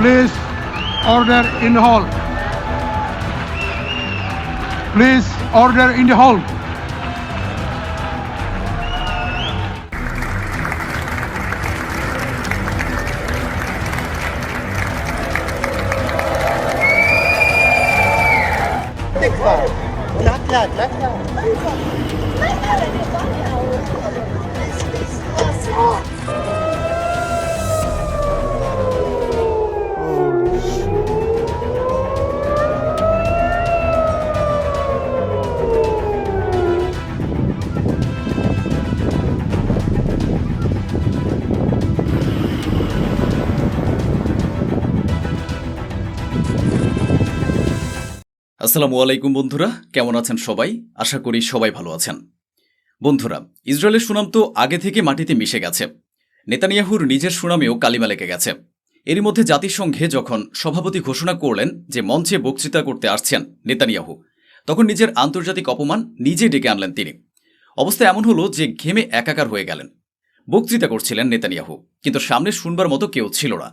Please order in the hall. Please order in the hall. Not আসসালামু আলাইকুম বন্ধুরা, কেমন আছেন সবাই? আশা করি সবাই ভালো আছেন। বন্ধুরা, ইসরায়েলের সুনাম তো আগে থেকে মাটিতে মিশে গেছে। নেতানিয়াহুর নিজের সুনামেও কালিমা লেগে গেছে। এরই মধ্যে জাতিসংঘে যখন সভাপতি ঘোষণা করলেন যে মঞ্চে বক্তৃতা করতে আসছেন নেতানিয়াহু, তখন নিজের আন্তর্জাতিক অপমান নিজে ডেকে আনলেন তিনি। অবস্থা এমন হলো যে ঘেমে একাকার হয়ে গেলেন। বক্তৃতা করছিলেন নেতানিয়াহু, কিন্তু সামনে শুনবার মতো কেউ ছিল না।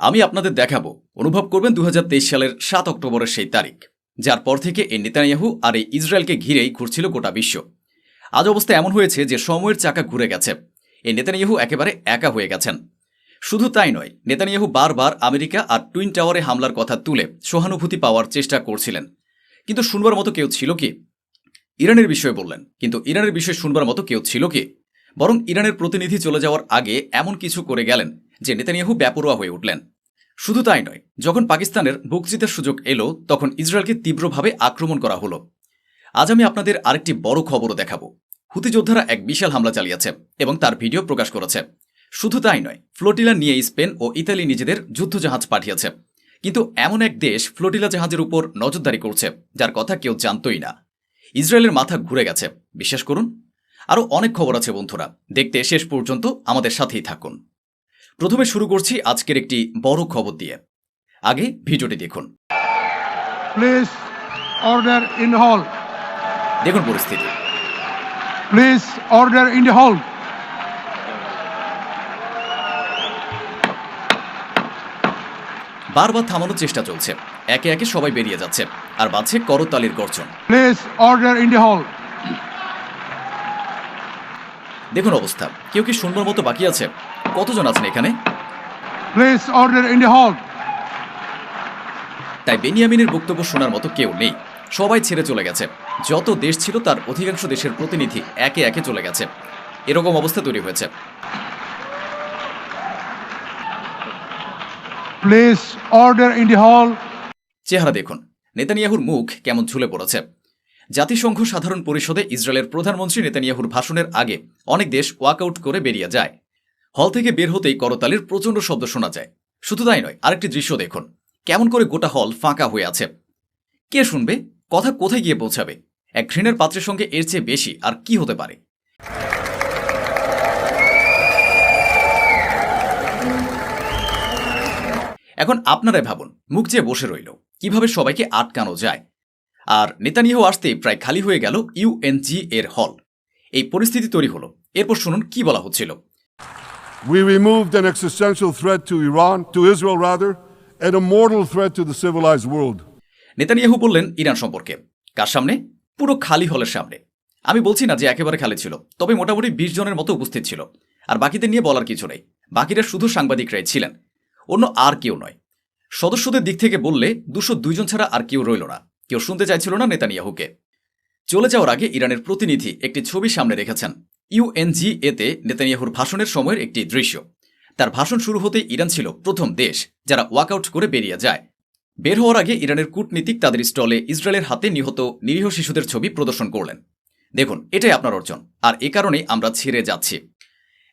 আমি আপনাদের দেখাবো, অনুভব করবেন দু হাজার তেইশ সালের সাত অক্টোবরের সেই তারিখ। যার পর থেকে এই নেতানিয়াহু আর এই ইসরায়েলকে ঘিরেই ঘুরছিল গোটা বিশ্ব। আজ অবস্থা এমন হয়েছে যে সময়ের চাকা ঘুরে গেছে। এই নেতানিয়াহু একেবারে একা হয়ে গেছেন। শুধু তাই নয়, নেতানিয়াহু বারবার আমেরিকা আর টুইন টাওয়ারে হামলার কথা তুলে সহানুভূতি পাওয়ার চেষ্টা করছিলেন। কিন্তু শুনবার মতো কেউ ছিল কি? ইরানের বিষয়ে বললেন। কিন্তু ইরানের বিষয়ে শুনবার মতো কেউ ছিল কি? বরং ইরানের প্রতিনিধি চলে যাওয়ার আগে এমন কিছু করে গেলেন যে নেতানিয়াহু ব্যাপরোয়া হয়ে উঠলেন। শুধু তাই নয়, যখন পাকিস্তানের বক্তৃতার সুযোগ এলো, তখন ইসরায়েলকে তীব্রভাবে আক্রমণ করা হলো। আজ আমি আপনাদের আরেকটি বড় খবরও দেখাবো। হুতি যোদ্ধারা এক বিশাল হামলা চালিয়েছে এবং তার ভিডিও প্রকাশ করেছে। শুধু তাই নয়, ফ্লোটিলা নিয়ে স্পেন ও ইতালি নিজেদের যুদ্ধজাহাজ পাঠিয়েছে। কিন্তু এমন এক দেশ ফ্লোটিলা জাহাজের উপর নজরদারি করছে, যার কথা কেউ জানতই না। ইসরায়েলের মাথা ঘুরে গেছে। বিশ্বাস করুন, আরও অনেক খবর আছে বন্ধুরা। দেখতে শেষ পর্যন্ত আমাদের সাথেই থাকুন। প্রথমে শুরু করছি আজকের একটি বড় খবর দিয়ে। আগে ভিডিওটি দেখুন। Order in the hall. দেখুন পরিস্থিতি। Order in the hall. বারবার থামানোর চেষ্টা চলছে। একে একে সবাই বেরিয়ে যাচ্ছে। আর বাজছে করতালির গর্জন। Order in the hall. দেখুন অবস্থা। কেউ কি শুনবার মতো বাকি আছে? কতজন আছেন এখানে? Order in the hall. তাই বেনিয়ামিনের বক্তব্য শোনার মতো কেউ নেই। সবাই ছেড়ে চলে গেছে। যত দেশ ছিল তার অধিকাংশ দেশের প্রতিনিধি একে একে চলে গেছে। এরকম অবস্থা তৈরি হয়েছে। Order in the hall. চেহারা দেখুন। নেতানিয়াহুর মুখ কেমন ঝুলে পড়েছে। জাতিসংঘ সাধারণ পরিষদে ইসরায়েলের প্রধানমন্ত্রী নেতানিয়াহুর ভাষণের আগে অনেক দেশ ওয়াকআউট করে বেরিয়ে যায়। হল থেকে বের হতেই করতালির প্রচণ্ড শব্দ শোনা যায়। শুধু তাই নয়, আরেকটি দৃশ্য দেখুন। কেমন করে গোটা হল ফাঁকা হয়ে আছে। কে শুনবে? কথা কোথায় গিয়ে পৌঁছাবে? এক ঘৃণের পাত্রের সঙ্গে এর চেয়ে বেশি আর কি হতে পারে? এখন আপনারাই ভাবুন, মুখ চেয়ে বসে রইল, কীভাবে সবাইকে আটকানো যায়? আর নেতানিয়াহু আসতেই প্রায় খালি হয়ে গেল ইউএনজি এর হল। এই পরিস্থিতি তৈরি হলো। এরপর শুনুন কি বলা হচ্ছিল। We removed an existential threat to Iran, to Israel rather, and a mortal threat to the civilized world. Netanyahu বললেন ইরান সম্পর্কে। কার সামনে? পুরো খালি হলের সামনে। আমি বলছি না যে একেবারে খালি ছিল তবে মোটামুটি বিশ জনের মতো উপস্থিত ছিল। আর বাকিদের নিয়ে বলার কিছু নেই। বাকিরা শুধু সাংবাদিকরাই ছিলেন। অন্য আর কেউ নয়। সদস্যদের দিক থেকে বললে দুশো দুইজন ছাড়া আর কেউ রইল না। কেউ শুনতে চাইছিল না নেতানিয়াহুকে। চলে যাওয়ার আগে ইরানের প্রতিনিধি একটি ছবি সামনে রেখেছেন। ইউএনজি এতে নেতানিয়াহুর ভাষণের সময়ের একটি দৃশ্য। তার ভাষণ শুরু হতে ইরান ছিল প্রথম দেশ যারা ওয়াকআউট করে বেরিয়ে যায়। বের হওয়ার আগে ইরানের কূটনীতিক তাদের স্টলে ইসরায়েলের হাতে নিহত নিরীহ শিশুদের ছবি প্রদর্শন করলেন। দেখুন, এটাই আপনার অর্জন, আর এ কারণে আমরা ছেড়ে যাচ্ছি।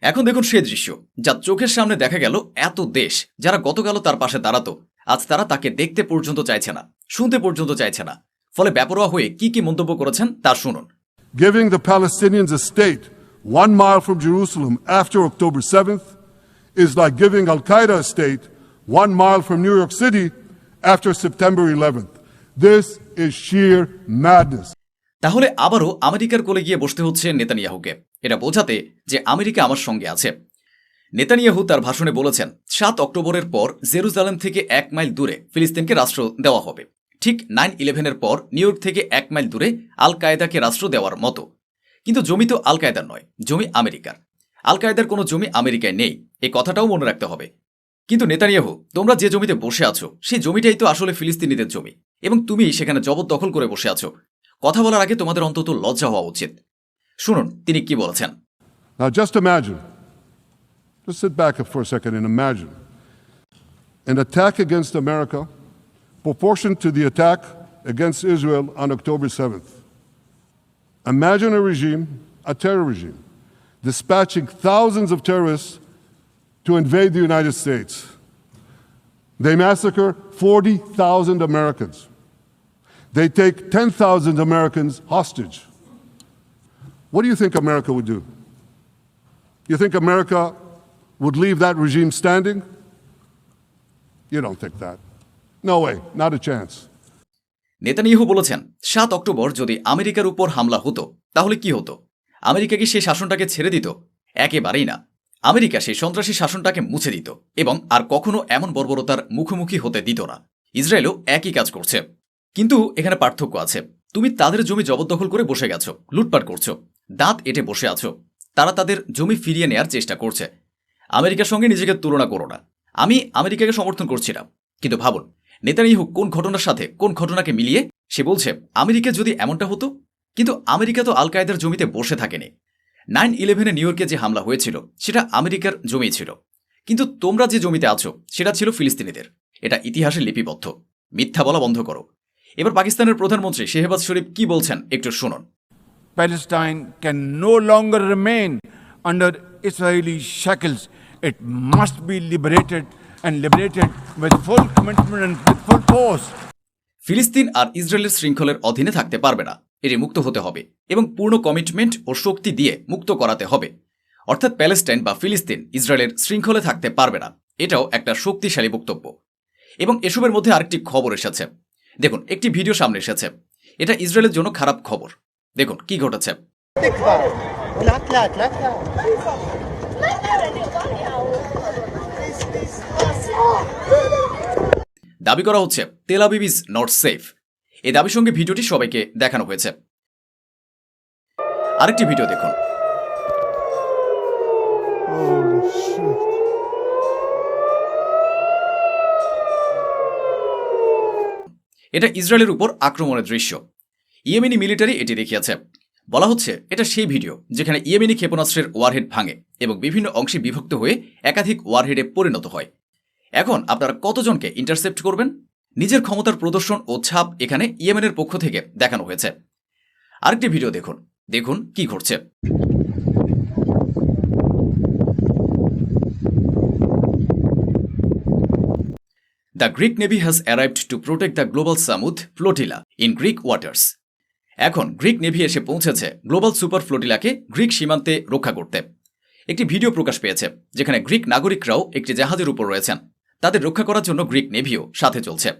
এখন দেখুন সে দৃশ্য, যা চোখের সামনে দেখা গেল এত দেশ যারা গতকাল তার পাশে দাঁড়াতো, আজ তারা তাকে দেখতে পর্যন্ত চাইছে না, শুনতে পর্যন্ত চাইছে না। ফলে ব্যাপরোয়া হয়ে কি কি মন্তব্য করেছেন তা শুনুন। Giving the one mile from Jerusalem after October 7th is like giving Al Qaeda a state one mile from New York City after September 11th. This is sheer madness. তাহলে আবারও আমেরিকার কোলে গিয়ে বসতে হচ্ছে নেতানিয়াহুকে এটা বোঝাতে যে আমেরিকা আমার সঙ্গে আছে নেতানিয়াহু তার ভাষণে বলেছেন, সাত অক্টোবরের পর জেরুজালেম থেকে এক মাইল দূরে ফিলিস্তিনকে রাষ্ট্র দেওয়া হবে ঠিক নাইন ইলেভেনের পর নিউ ইয়র্ক থেকে এক মাইল দূরে আল কায়েদাকে রাষ্ট্র দেওয়ার মতো কিন্তু জমি তো আল কায়েদার নয়, জমি আমেরিকার। আল কায়েদার কোনো জমি আমেরিকায় নেই এই কথাটাও মনে রাখতে হবে। কিন্তু নেতানিয়াহু, তোমরা যে জমিতে বসে আছো, সেই জমিটাই তো আসলে ফিলিস্তিনিদের জমি, এবং তুমি সেখানে জবরদখল করে বসে আছো। কথা বলার আগে তোমাদের অন্তত লজ্জা হওয়া উচিত। শুনুন, তিনি কি বলেছেন? An attack against America, proportioned to the attack against Israel on October 7th. Imagine a regime, a terror regime, dispatching thousands of terrorists to invade the United States. They massacre 40,000 Americans. They take 10,000 Americans hostage. What do you think America would do? You think America would leave that regime standing? You don't think that. No way, not a chance. Netanyahu বলেছেন, সাত October যদি আমেরিকার উপর হামলা হতো, তাহলে কি হতো? আমেরিকা কি সেই শাসনটাকে ছেড়ে দিত? একেবারেই না। আমেরিকা সেই সন্ত্রাসী শাসনটাকে মুছে দিত এবং আর কখনো এমন বর্বরতার মুখোমুখি হতে দিত না। ইসরায়েলও একই কাজ করছে। কিন্তু এখানে পার্থক্য আছে। তুমি তাদের জমি জবরদখল করে বসে গেছো, লুটপাট করছ, দাঁত এটে বসে আছো। তারা তাদের জমি ফিরিয়ে নেয়ার চেষ্টা করছে। আমেরিকার সঙ্গে নিজেকে তুলনা করো না। আমি আমেরিকাকে সমর্থন করছি না কিন্তু ভাবুন নেতানিয়াহু কোন ঘটনার সাথে, কোন ঘটনাকে মিলিয়ে? সে বলছে, আমেরিকা যদি এমনটা হতো, কিন্তু আমেরিকা তো আল কায়েদার জমিতে বসে থাকেনি। নাইন ইলেভেনে নিউ ইয়র্কে যে হামলা হয়েছিল, সেটা আমেরিকার জমি ছিল। কিন্তু তোমরা যে জমিতে আছো, সেটা ছিল ফিলিস্তিনিদের। এটা ইতিহাসে লিপিবদ্ধ। মিথ্যা বলা বন্ধ করো। এবার পাকিস্তানের প্রধানমন্ত্রী শেহবাজ শরীফ কি বলছেন, একটু শুনুন। Palestine can no longer remain under Israeli shackles. It must be liberated and liberated with full commitment and with full force. ফিলিস্তিন আর ইসরায়েলের শৃঙ্খলের অধীনে থাকতে পারবে না। এটি মুক্ত হতে হবে এবং পূর্ণ কমিটমেন্ট ও শক্তি দিয়ে মুক্ত করাতে হবে। অর্থাৎ প্যালেস্টাইন বা ফিলিস্তিন ইসরায়েলের শৃঙ্খলে থাকতে পারবে না। এটাও একটা শক্তিশালী বক্তব্য। এবং এসবের মধ্যে আরেকটি খবর এসেছে। দেখুন একটি ভিডিও সামনে এসেছে। এটা ইসরায়েলের জন্য খারাপ খবর। দেখুন কি ঘটেছে। দাবি করা হচ্ছে Tel Aviv is not safe. এই দাবির সঙ্গে ভিডিওটি সবাইকে দেখানো হয়েছে। আরেকটি ভিডিও দেখুন। এটা ইসরায়েলের উপর আক্রমণের দৃশ্য। ইয়েমেনি মিলিটারি এটি দেখিয়েছে। বলা হচ্ছে এটা সেই ভিডিও যেখানে ইয়েমেনি ক্ষেপণাস্ত্রের ওয়ারহেড ভাঙে এবং বিভিন্ন অংশে বিভক্ত হয়ে একাধিক ওয়ারহেডে পরিণত হয়। এখন আপনারা কতজনকে ইন্টারসেপ্ট করবেন? নিজের ক্ষমতার প্রদর্শন ও ছাপ এখানে ইয়েমেনের পক্ষ থেকে দেখানো হয়েছে। আরেকটি ভিডিও দেখুন। দেখুন কি ঘটছে। The Greek navy has arrived to protect the global Sumud flotilla in Greek waters এখন গ্রিক নেভি এসে পৌঁছেছে গ্লোবাল সুপার ফ্লোটিলাকে গ্রিক সীমান্তে রক্ষা করতে। একটি ভিডিও প্রকাশ পেয়েছে, যেখানে গ্রিক নাগরিকরাও একটি জাহাজের উপর রয়েছেন। তাদের রক্ষা করার জন্য গ্রিক নেভিও সাথে চলছে।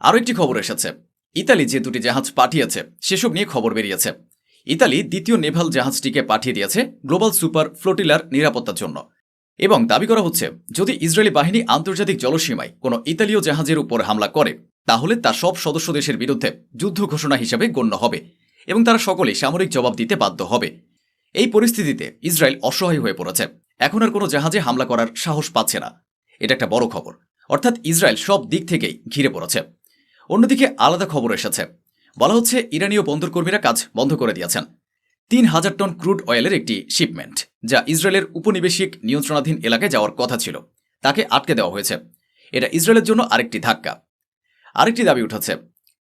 আরও একটি খবর এসেছে। ইতালি যে দুটি জাহাজ পাঠিয়েছে, সেসব নিয়ে খবর বেরিয়েছে। ইতালি দ্বিতীয় নেভাল জাহাজটিকে পাঠিয়ে দিয়েছে গ্লোবাল সুপার ফ্লোটিলার নিরাপত্তার জন্য। এবং দাবি করা হচ্ছে, যদি ইসরায়েলি বাহিনী আন্তর্জাতিক জলসীমায় কোনো ইতালীয় জাহাজের উপর হামলা করে, তাহলে তা সব সদস্য দেশের বিরুদ্ধে যুদ্ধ ঘোষণা হিসেবে গণ্য হবে এবং তারা সকলেই সামরিক জবাব দিতে বাধ্য হবে। এই পরিস্থিতিতে ইসরায়েল অসহায় হয়ে পড়েছে। এখন আর কোনো জাহাজে হামলা করার সাহস পাচ্ছে না। এটা একটা বড় খবর। অর্থাৎ ইসরায়েল সব দিক থেকেই ঘিরে পড়েছে। অন্যদিকে আলাদা খবর এসেছে। বলা হচ্ছে, ইরানীয় বন্দরকর্মীরা কাজ বন্ধ করে দিয়েছেন। তিন হাজার টন ক্রুড অয়েলের একটি শিপমেন্ট, যা ইসরায়েলের উপনিবেশিক নিয়ন্ত্রণাধীন এলাকায় যাওয়ার কথা ছিল। তাকে আটকে দেওয়া হয়েছে। এটা ইসরায়েলের জন্য আরেকটি ধাক্কা। আরেকটি দাবি উঠেছে,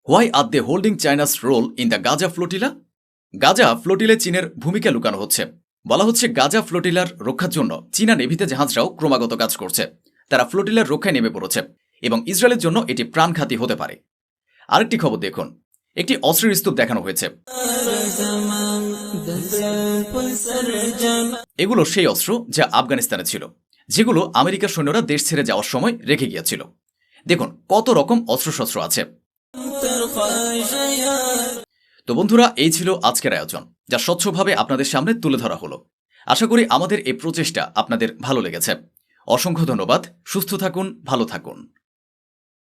why are they holding China's role in the Gaza flotilla? Gaza ফ্লোটিলে চীনের ভূমিকা লুকানো হচ্ছে। বলা হচ্ছে গাজা ফ্লোটিলার রক্ষার জন্য চীনা নেভিতে জাহাজরাও ক্রমাগত কাজ করছে। তারা ফ্লোটিলার রক্ষায় নেমে পড়েছে এবং ইসরায়েলের জন্য এটি প্রাণঘাতী হতে পারে। আরেকটি খবর দেখুন, একটি অস্ত্রের স্তূপ দেখানো হয়েছে। এগুলো সেই অস্ত্র যা আফগানিস্তানে ছিল, যেগুলো আমেরিকার সৈন্যরা দেশ ছেড়ে যাওয়ার সময় রেখে গিয়েছিল। দেখুন, কত রকম অস্ত্রশস্ত্র আছে। তো বন্ধুরা, এই ছিল আজকের আয়োজন, যা স্বচ্ছভাবে আপনাদের সামনে তুলে ধরা হলো। আশা করি আমাদের এই প্রচেষ্টা আপনাদের ভালো লেগেছে। অসংখ্য ধন্যবাদ, সুস্থ থাকুন, ভালো থাকুন।